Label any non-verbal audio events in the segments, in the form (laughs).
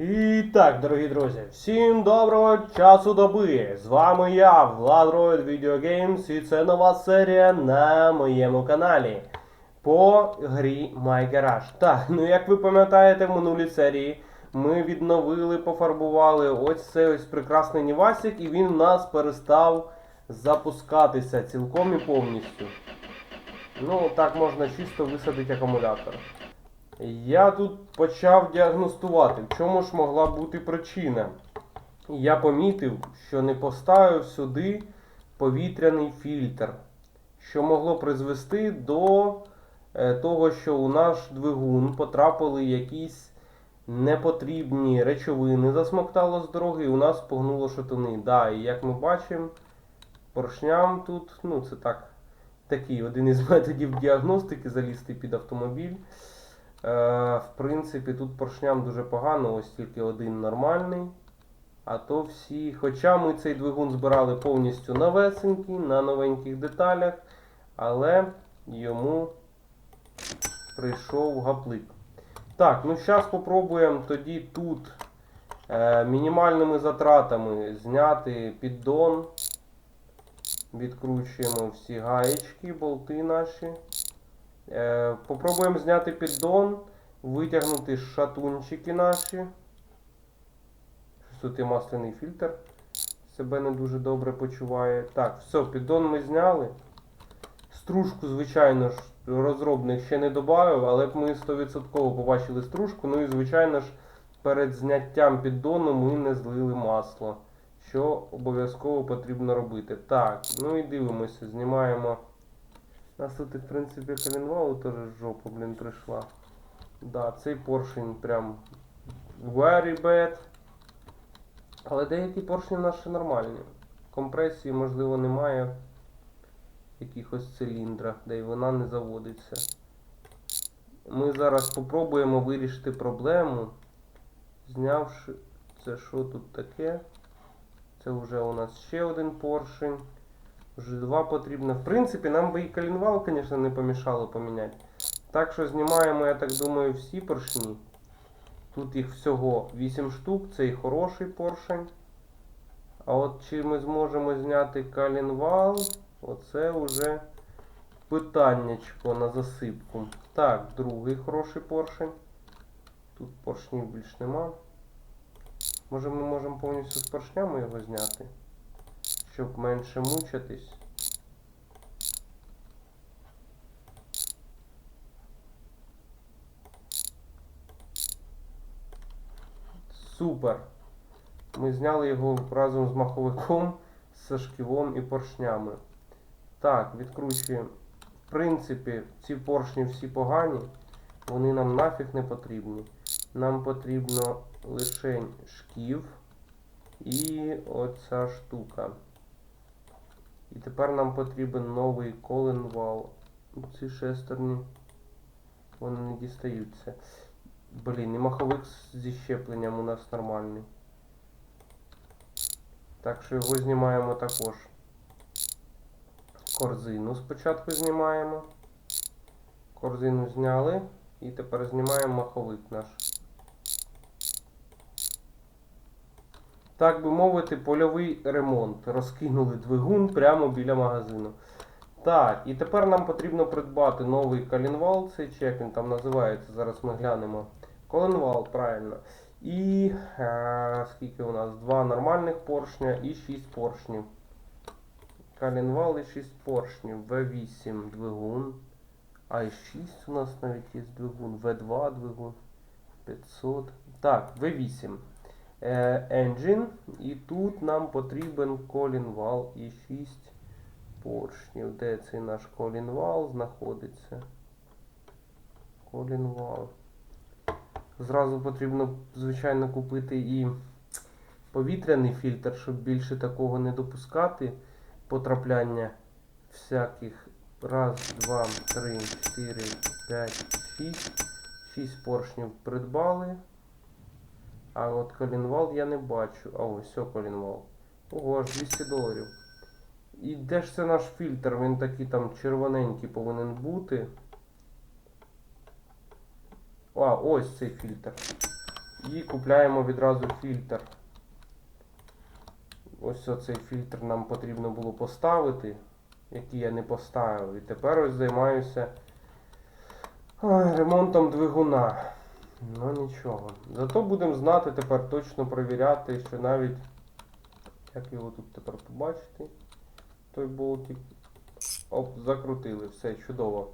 І так, дорогі друзі, всім доброго часу доби! З вами я, Роyd Video Games, і це нова серія на моєму каналі по грі My Garage. Так, ну як ви пам'ятаєте, в минулій серії ми відновили, пофарбували ось цей ось прекрасний Нівасик, і він в нас перестав запускатися цілком і повністю. Ну, так можна чисто висадити акумулятор. Я тут почав діагностувати, в чому ж могла бути причина. Я помітив, що не поставив сюди повітряний фільтр, що могло призвести до е, того, що у наш двигун потрапили якісь непотрібні речовини, засмоктало з дороги, і у нас погнуло шатуни. Да, і як ми бачимо, поршням тут, ну це так, такий один із (laughs) методів діагностики залізти під автомобіль. Е, в принципі, тут поршням дуже погано, ось тільки один нормальний. А то всі. Хоча ми цей двигун збирали повністю новесенький, на новеньких деталях, але йому прийшов гаплик. Так, ну зараз спробуємо тоді тут е, мінімальними затратами зняти піддон. Відкручуємо всі гаєчки, болти наші. Е, Попробуємо зняти піддон, витягнути шатунчики наші. Тут є масляний фільтр. Себе не дуже добре почуває. Так, все, піддон ми зняли. Стружку, звичайно ж, розробник ще не додав, але б ми 100% побачили стружку. Ну і, звичайно ж, перед зняттям піддону ми не злили масло. Що обов'язково потрібно робити. Так, ну і дивимося, знімаємо. У нас тут, в принципі, коленвалу теж жопа, блін, прийшла. Да, цей поршень прям very bad. Але деякі поршні ще нормальні. Компресії, можливо, немає якихось циліндрах, де й вона не заводиться. Ми зараз спробуємо вирішити проблему, знявши це що тут таке. Це вже у нас ще один поршень. Вже два потрібно. В принципі, нам би і коленвал, звісно, не помішало поміняти. Так що знімаємо, я так думаю, всі поршні. Тут їх всього 8 штук, це і хороший поршень. А от чи ми зможемо зняти коленвал, оце вже питаннячко на засипку. Так, другий хороший поршень. Тут поршнів більш нема. Може ми можемо повністю з поршнями його зняти? Щоб менше мучитись. Супер! Ми зняли його разом з маховиком, з шківом і поршнями. Так, відкручуємо. В принципі, ці поршні всі погані, вони нам нафіг не потрібні. Нам потрібно лише шків і оця штука. І тепер нам потрібен новий коленвал. Ці шестерні вони не дістаються. Блін, і маховик зі щепленням у нас нормальний. Так що його знімаємо також. Корзину спочатку знімаємо. Корзину зняли. І тепер знімаємо маховик наш. Так би мовити, польовий ремонт. Розкинули двигун прямо біля магазину. Так, і тепер нам потрібно придбати новий коленвал, цей чи як він там називається, зараз ми глянемо. Коленвал, правильно. І е, скільки у нас? Два нормальних поршня і 6 поршнів. Коленвал і 6 поршнів. В8 двигун. А і 6 у нас навіть є двигун. В2 двигун. 500. Так, В8. Е, engine. І тут нам потрібен колінвал і 6 поршнів. Де цей наш колінвал знаходиться? Колінвал. Зразу потрібно, звичайно, купити і повітряний фільтр, щоб більше такого не допускати потрапляння всяких. Раз, два, три, чотири, п'ять, шість. Шість поршнів придбали. А от колінвал я не бачу. А ось все колінвал. Ого, аж 200 доларів. І де ж це наш фільтр? Він такий там червоненький повинен бути. А, ось цей фільтр. І купляємо відразу фільтр. Ось оцей фільтр нам потрібно було поставити, який я не поставив. І тепер ось займаюся ремонтом двигуна. Ну нічого. Зато будемо знати тепер точно провіряти, що навіть. Як його тут тепер побачити? Той болтик. Оп, закрутили, все, чудово.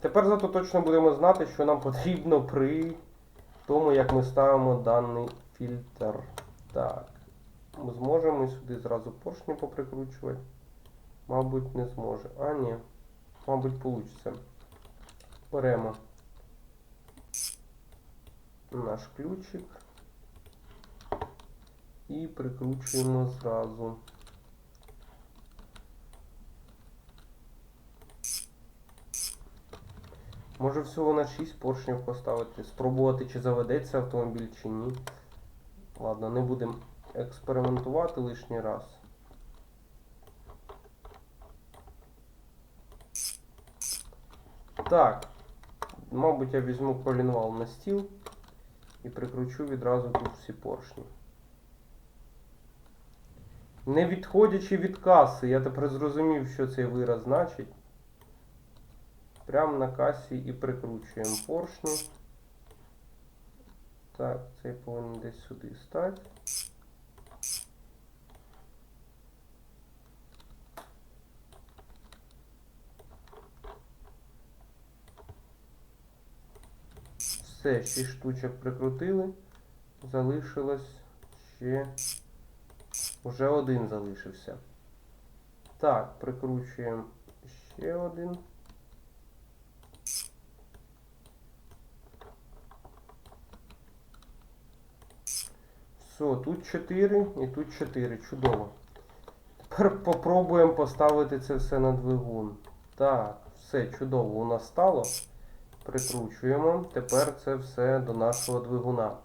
Тепер зато точно будемо знати, що нам потрібно при тому, як ми ставимо даний фільтр. Так. Ми зможемо сюди зразу поршні поприкручувати. Мабуть, не зможе. А, ні. Мабуть, вийде. Беремо наш ключик і прикручуємо зразу. Може всього на 6 поршнів поставити, спробувати, чи заведеться автомобіль, чи ні. Ладно, не будемо експериментувати лишній раз. Так, мабуть, я візьму колінвал на стіл і прикручу відразу тут всі поршні. Не відходячи від каси, я тепер зрозумів, що цей вираз значить. Прямо на касі і прикручуємо поршні. Так, цей повинен десь сюди стати. Все, 6 штучок прикрутили. Залишилось ще. Уже один залишився. Так, прикручуємо ще один. Все, тут 4 і тут 4. Чудово. Тепер попробуємо поставити це все на двигун. Так, все чудово у нас стало. Прикручуємо. Тепер це все до нашого двигуна.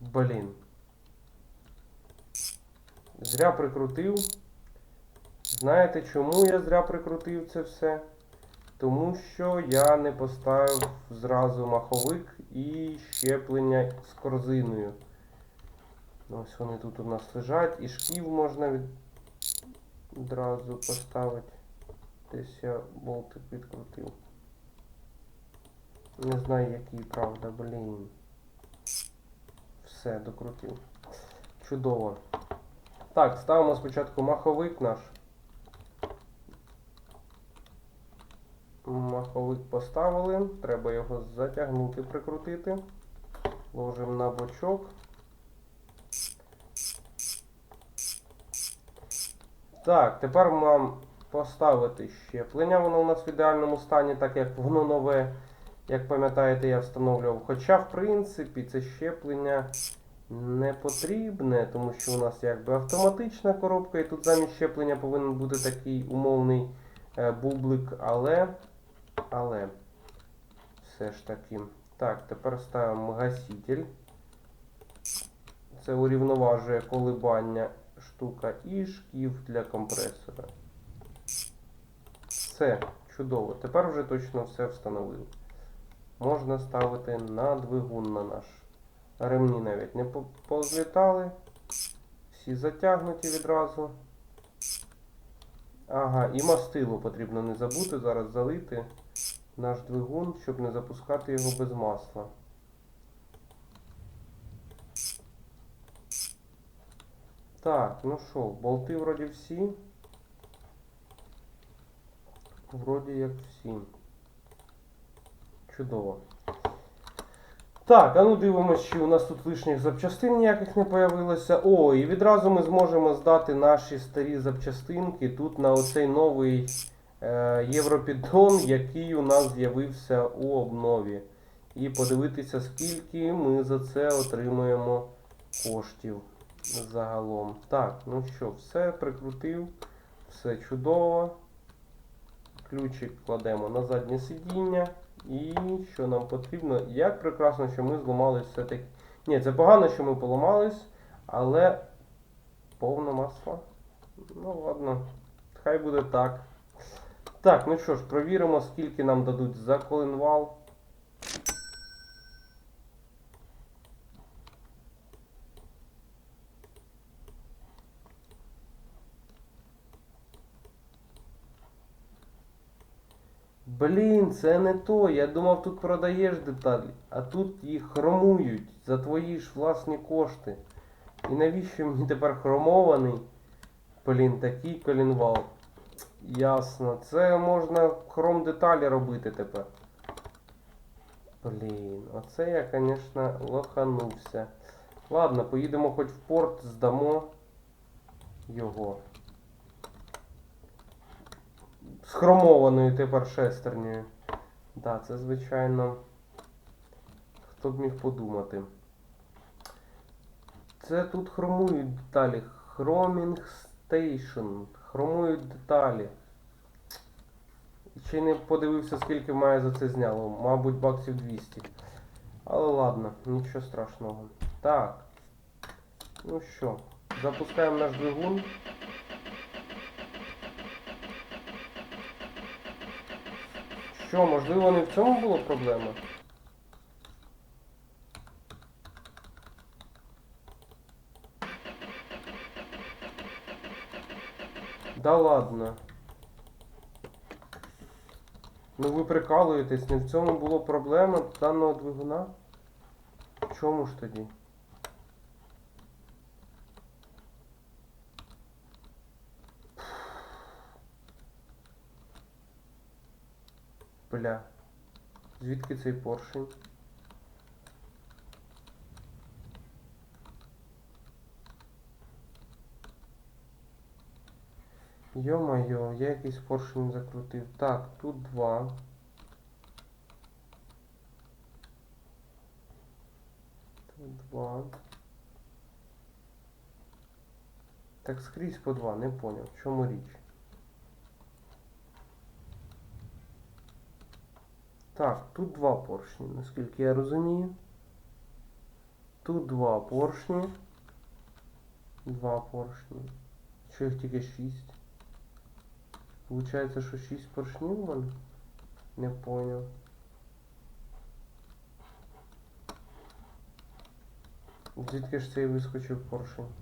Блін. Зря прикрутив. Знаєте, чому я зря прикрутив це все? Тому що я не поставив зразу маховик і щеплення з корзиною. Ось вони тут у нас лежать. І шків можна від... одразу поставити. Десь я болтик відкрутив. Не знаю який, правда, блін. Все, докрутив. Чудово. Так, ставимо спочатку маховик наш. Маховик поставили, треба його затягнути, прикрутити. Ложимо на бочок. Так, тепер нам поставити щеплення. Воно у нас в ідеальному стані, так як воно нове. Як пам'ятаєте, я встановлював. Хоча, в принципі, це щеплення не потрібне, тому що у нас якби автоматична коробка, і тут замість щеплення повинен бути такий умовний е, бублик, але. Але. Все ж таки. Так, тепер ставимо гаситель. Це урівноважує колебання штука і шків для компресора. Все, чудово. Тепер вже точно все встановили. Можна ставити на двигун на наш. Ремні навіть не позлітали. Всі затягнуті відразу. Ага, і мастило потрібно не забути зараз залити наш двигун, щоб не запускати його без масла. Так, ну що, болти вроді всі. Вроді як всі. Чудово. Так, а ну дивимося, чи у нас тут лишніх запчастин ніяких не появилося. О, і відразу ми зможемо здати наші старі запчастинки тут на оцей новий е, європіддон, який у нас з'явився у обнові. І подивитися, скільки ми за це отримуємо коштів загалом. Так, ну що, все прикрутив, все чудово. Ключик кладемо на заднє сидіння. І що нам потрібно? Як прекрасно, що ми зламались все-таки. Ні, це погано, що ми поламались, але повне масло. Ну ладно, хай буде так. Так, ну що ж, провіримо, скільки нам дадуть за коленвал. Блін, це не то. Я думав, тут продаєш деталі, а тут їх хромують за твої ж власні кошти. І навіщо мені тепер хромований? Блін, такий колінвал. Ясно. Це можна хром деталі робити тепер. Блін, оце я, звісно, лоханувся. Ладно, поїдемо хоч в порт, здамо його. З хромованою тепер шестернею. Да, це звичайно. Хто б міг подумати. Це тут хромують деталі. Хромінг Station. Хромують деталі. Ще не подивився, скільки має за це зняло. Мабуть, баксів 200. Але ладно, нічого страшного. Так. Ну що, запускаємо наш двигун. Що, можливо, не в цьому була проблема? Да ладно. Ну ви прикалуєтесь, не в цьому було проблема даного двигуна? В чому ж тоді? Бля. Звідки цей поршень? Йо-моє, я якийсь поршень закрутив. Так, тут два. Тут два. Так скрізь по два, не поняв. В чому річ? Так, тут два поршні, наскільки я розумію. Тут два поршні. Два поршні. Що їх тільки шість? Получається, що шість поршнів мене? Не поняв. Звідки ж цей вискочив поршень?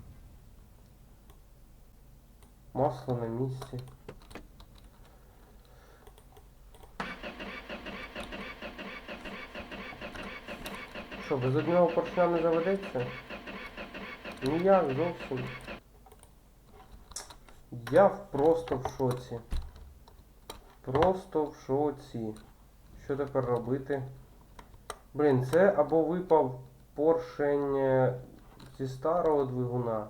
Масло на місці. Що, без одного поршня не заведеться? Ніяк зовсім. Я просто в шоці. Просто в шоці. Що тепер робити? Блін, це або випав поршень е, зі старого двигуна.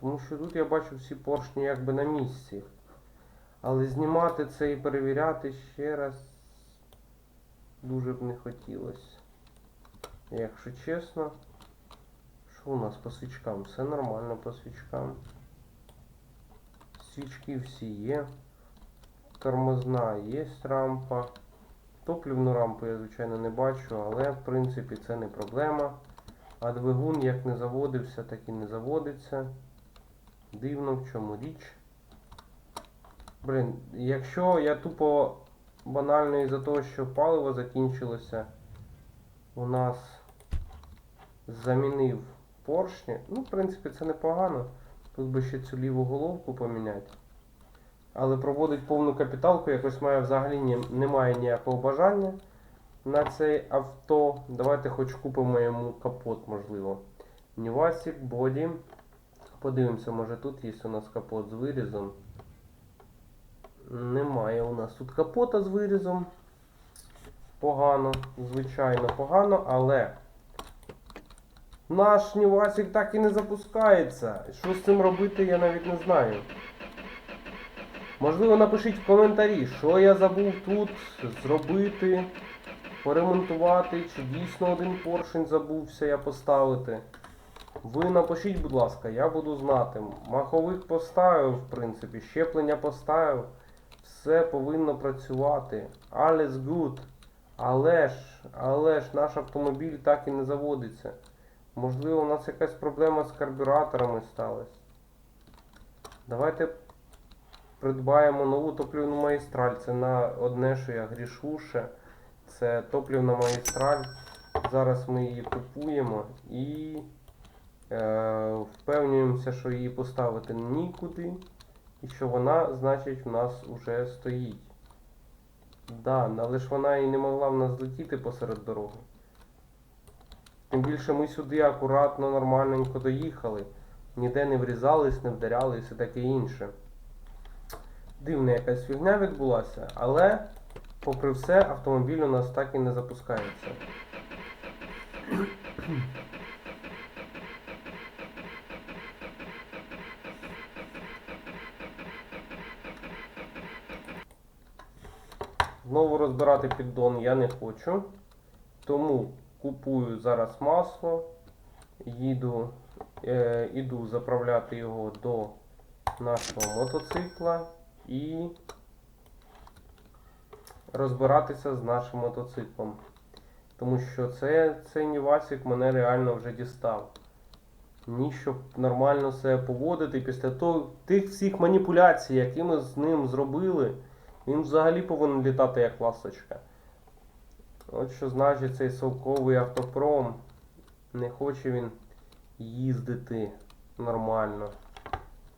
Тому що тут я бачу всі поршні якби на місці. Але знімати це і перевіряти ще раз дуже б не хотілося. Якщо чесно. Що у нас по свічкам? Все нормально по свічкам. Свічки всі є. Тормозна є рампа. Топлівну рампу я, звичайно, не бачу, але в принципі це не проблема. А двигун як не заводився, так і не заводиться. Дивно в чому річ. Блін, якщо я тупо банально із-за того, що паливо закінчилося, у нас замінив поршні. Ну, в принципі, це непогано. Тут би ще цю ліву головку поміняти. Але проводить повну капіталку, якось має взагалі ні, немає ніякого бажання на цей авто. Давайте хоч купимо йому капот, можливо. Нівасік, боді. Подивимося, може тут є у нас капот з вирізом. Немає у нас тут капота з вирізом. Погано, звичайно, погано, але наш Нівасік так і не запускається. Що з цим робити, я навіть не знаю. Можливо, напишіть в коментарі, що я забув тут зробити, поремонтувати, чи дійсно один поршень забувся я поставити. Ви напишіть, будь ласка, я буду знати. Маховик поставив, в принципі, щеплення поставив. Все повинно працювати. Alles good. Але ж, але ж наш автомобіль так і не заводиться. Можливо, у нас якась проблема з карбюраторами сталася. Давайте придбаємо нову топливну магістраль. Це на одне, що я грішу ще. Це топлівна магістраль. Зараз ми її купуємо і е, впевнюємося, що її поставити нікуди. І що вона, значить, в нас вже стоїть. Да, але ж вона і не могла в нас злетіти посеред дороги. Тим більше ми сюди акуратно, нормальненько доїхали. Ніде не врізались, не вдарялись і таке інше. Дивна якась фігня відбулася, але, попри все, автомобіль у нас так і не запускається. Знову розбирати піддон я не хочу. Тому купую зараз масло, їду, е, іду заправляти його до нашого мотоцикла і розбиратися з нашим мотоциклом. Тому що це, цей Нівасик мене реально вже дістав. Ні, щоб нормально себе поводити після того, тих всіх маніпуляцій, які ми з ним зробили, він взагалі повинен літати як ласточка. От що значить цей совковий автопром. Не хоче він їздити нормально.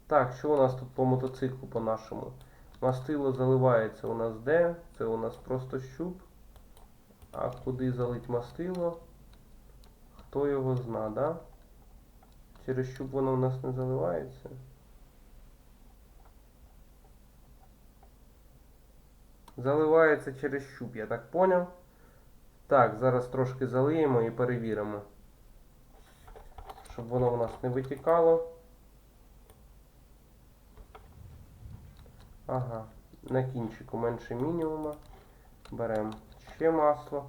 Так, що у нас тут по мотоциклу по нашому? Мастило заливається у нас де? Це у нас просто щуп. А куди залить мастило? Хто його зна, да? Через щуп воно у нас не заливається. Заливається через щуп, я так поняв. Так, зараз трошки залиємо і перевіримо. Щоб воно у нас не витікало. Ага, на кінчику менше мінімума. Беремо ще масло.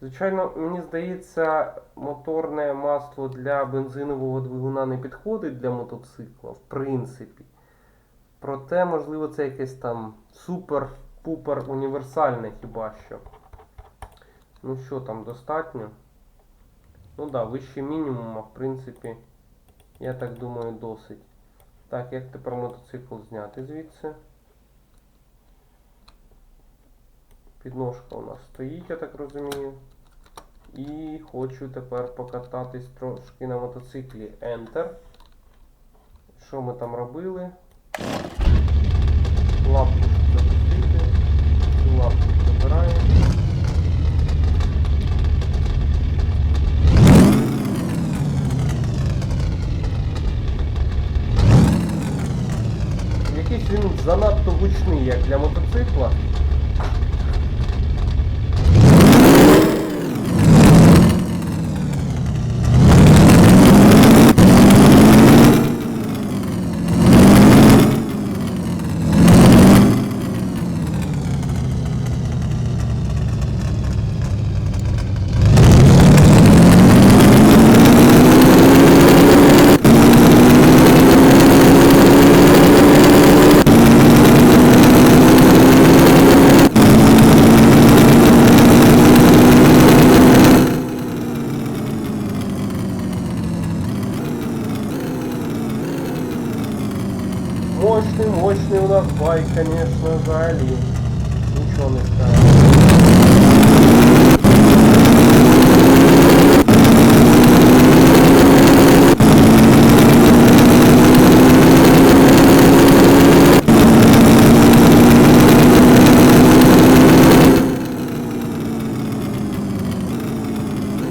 Звичайно, мені здається, моторне масло для бензинового двигуна не підходить для мотоцикла, в принципі. Проте, можливо, це якесь там супер-пупер універсальне хіба що. Ну що там достатньо? Ну так, да, вище мінімума, в принципі, я так думаю, досить. Так, як тепер мотоцикл зняти звідси? Підножка у нас стоїть, я так розумію. І хочу тепер покататись трошки на мотоциклі Enter. Що ми там робили? Лапку запустити. Лапку забираємо. Якийсь він занадто гучний, як для мотоцикла. Байк, конечно, взагалі. Нічого не скажу.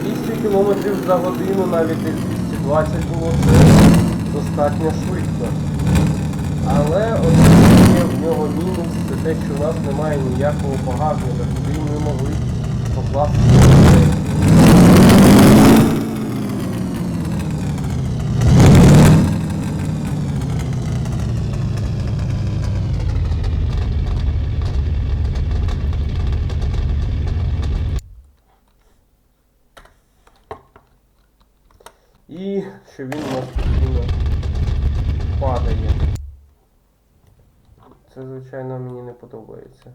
«200 кілометрів за годину, навіть десь 220 було це достатньо швидко. Але нього мінус, це те, що у нас немає ніякого багажника, куди ми могли покласти. І що він у нас постійно падає. Це, звичайно, мені не подобається.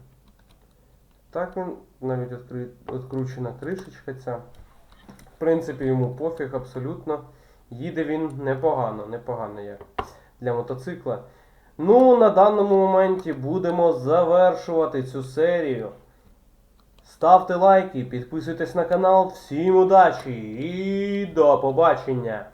Так він навіть відкручена кришечка ця. В принципі, йому пофіг абсолютно. Їде він непогано, непогано як для мотоцикла. Ну, на даному моменті будемо завершувати цю серію. Ставте лайки, підписуйтесь на канал. Всім удачі і до побачення!